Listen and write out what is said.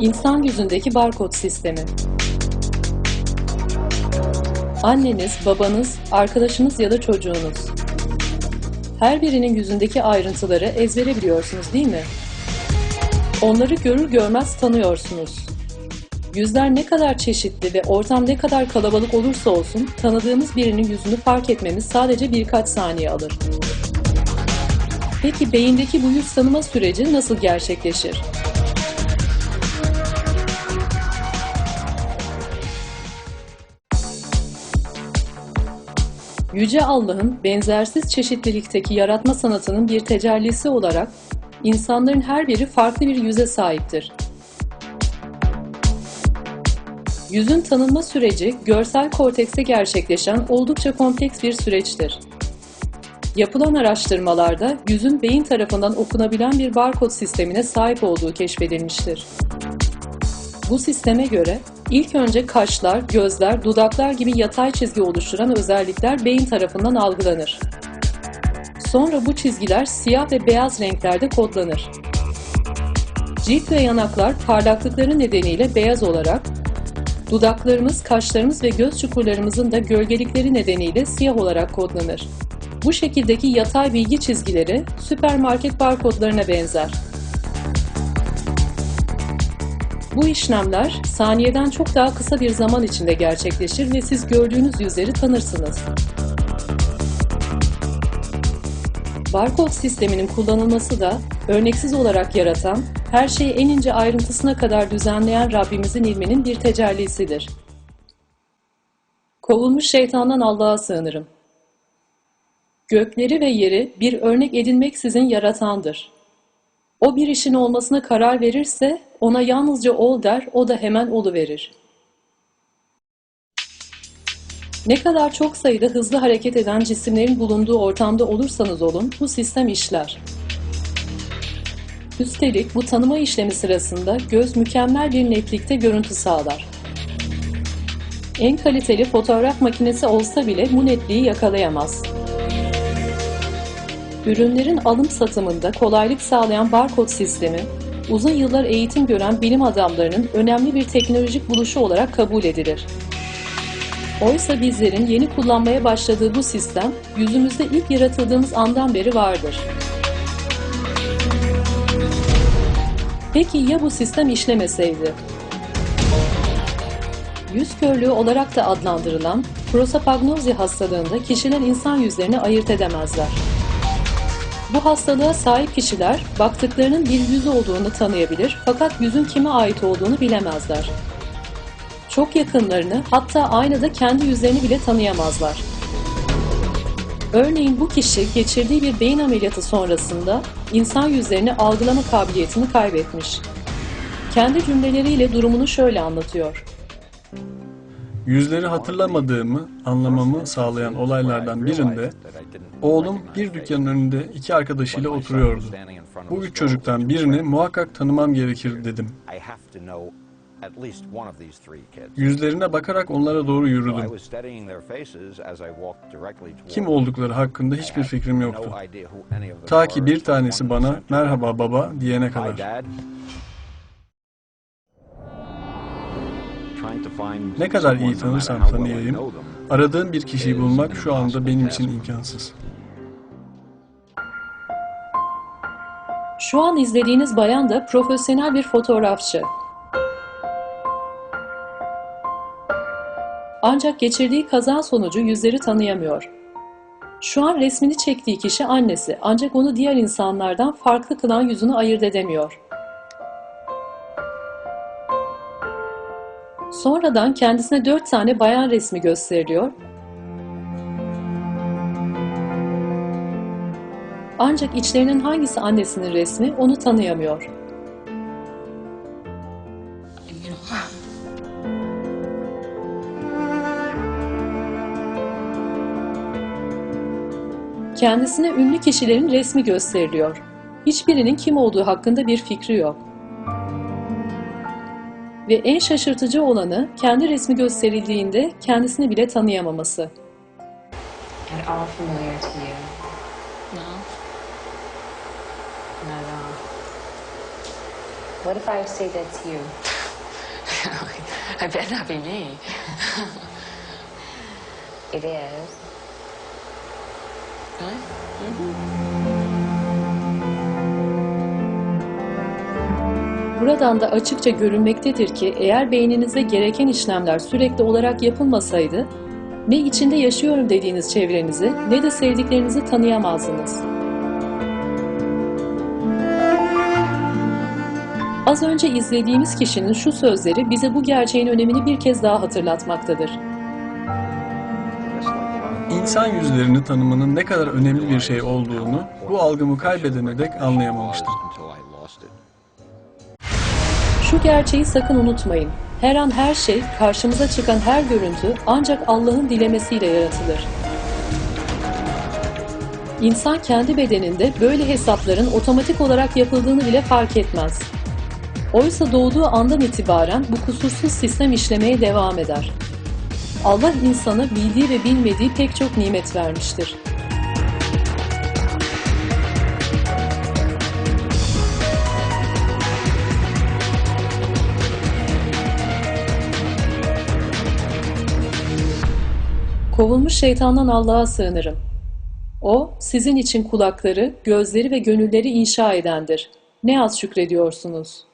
İnsan yüzündeki barkod sistemi. Anneniz, babanız, arkadaşınız ya da çocuğunuz. Her birinin yüzündeki ayrıntıları ezbere biliyorsunuz değil mi? Onları görür görmez tanıyorsunuz. Yüzler ne kadar çeşitli ve ortam ne kadar kalabalık olursa olsun tanıdığımız birinin yüzünü fark etmemiz sadece birkaç saniye alır. Peki beyindeki bu yüz tanıma süreci nasıl gerçekleşir? Yüce Allah'ın benzersiz çeşitlilikteki yaratma sanatının bir tecellisi olarak insanların her biri farklı bir yüze sahiptir. Yüzün tanınma süreci görsel kortekste gerçekleşen oldukça kompleks bir süreçtir. Yapılan araştırmalarda yüzün beyin tarafından okunabilen bir barkod sistemine sahip olduğu keşfedilmiştir. Bu sisteme göre ilk önce kaşlar, gözler, dudaklar gibi yatay çizgi oluşturan özellikler beyin tarafından algılanır. Sonra bu çizgiler siyah ve beyaz renklerde kodlanır. Cilt ve yanaklar parlaklıkları nedeniyle beyaz olarak, dudaklarımız, kaşlarımız ve göz çukurlarımızın da gölgelikleri nedeniyle siyah olarak kodlanır. Bu şekildeki yatay bilgi çizgileri süpermarket barkodlarına benzer. Bu işlemler saniyeden çok daha kısa bir zaman içinde gerçekleşir ve siz gördüğünüz yüzleri tanırsınız. Barkod sisteminin kullanılması da örneksiz olarak yaratan, her şeyi en ince ayrıntısına kadar düzenleyen Rabbimizin ilminin bir tecellisidir. Kovulmuş şeytandan Allah'a sığınırım. Gökleri ve yeri bir örnek edinmeksizin yaratandır. O bir işin olmasına karar verirse ona yalnızca ol der, o da hemen oluverir. Ne kadar çok sayıda hızlı hareket eden cisimlerin bulunduğu ortamda olursanız olun bu sistem işler. Üstelik bu tanıma işlemi sırasında göz mükemmel bir netlikte görüntü sağlar. En kaliteli fotoğraf makinesi olsa bile bu netliği yakalayamaz. Ürünlerin alım satımında kolaylık sağlayan barkod sistemi, uzun yıllar eğitim gören bilim adamlarının önemli bir teknolojik buluşu olarak kabul edilir. Oysa bizlerin yeni kullanmaya başladığı bu sistem, yüzümüzde ilk yaratıldığımız andan beri vardır. Peki ya bu sistem işlemeseydi? Yüz körlüğü olarak da adlandırılan prosopagnozi hastalığında kişiler insan yüzlerini ayırt edemezler. Bu hastalığa sahip kişiler baktıklarının bir yüz olduğunu tanıyabilir fakat yüzün kime ait olduğunu bilemezler. Çok yakınlarını hatta aynada kendi yüzlerini bile tanıyamazlar. Örneğin bu kişi geçirdiği bir beyin ameliyatı sonrasında insan yüzlerini algılama kabiliyetini kaybetmiş. Kendi cümleleriyle durumunu şöyle anlatıyor. Yüzleri hatırlamadığımı anlamamı sağlayan olaylardan birinde oğlum bir dükkanın önünde iki arkadaşıyla oturuyordu. Bu üç çocuktan birini muhakkak tanımam gerekir dedim. Yüzlerine bakarak onlara doğru yürüdüm. Kim oldukları hakkında hiçbir fikrim yoktu. Ta ki bir tanesi bana merhaba baba diyene kadar. Ne kadar iyi tanırsam tanıyayım, aradığım bir kişiyi bulmak şu anda benim için imkansız. Şu an izlediğiniz bayan da profesyonel bir fotoğrafçı. Ancak geçirdiği kaza sonucu yüzleri tanıyamıyor. Şu an resmini çektiği kişi annesi ancak onu diğer insanlardan farklı kılan yüzünü ayırt edemiyor. Sonradan kendisine dört tane bayan resmi gösteriliyor. Ancak içlerinin hangisi annesinin resmi onu tanıyamıyor. Kendisine ünlü kişilerin resmi gösteriliyor. Hiçbirinin kim olduğu hakkında bir fikri yok. Ve en şaşırtıcı olanı kendi resmi gösterildiğinde kendisini bile tanıyamaması. At all familiar to you? No. Not at all. What if I say that's you? I better not be me. It is. Really? Buradan da açıkça görünmektedir ki eğer beyninize gereken işlemler sürekli olarak yapılmasaydı, ne içinde yaşıyorum dediğiniz çevrenizi ne de sevdiklerinizi tanıyamazdınız. Az önce izlediğimiz kişinin şu sözleri bize bu gerçeğin önemini bir kez daha hatırlatmaktadır. İnsan yüzlerini tanımanın ne kadar önemli bir şey olduğunu bu algımı kaybedene dek anlayamamıştım. Şu gerçeği sakın unutmayın. Her an her şey, karşımıza çıkan her görüntü ancak Allah'ın dilemesiyle yaratılır. İnsan kendi bedeninde böyle hesapların otomatik olarak yapıldığını bile fark etmez. Oysa doğduğu andan itibaren bu kusursuz sistem işlemeye devam eder. Allah insana bildiği ve bilmediği pek çok nimet vermiştir. Kovulmuş şeytandan Allah'a sığınırım. O, sizin için kulakları, gözleri ve gönülleri inşa edendir. Ne az şükrediyorsunuz.''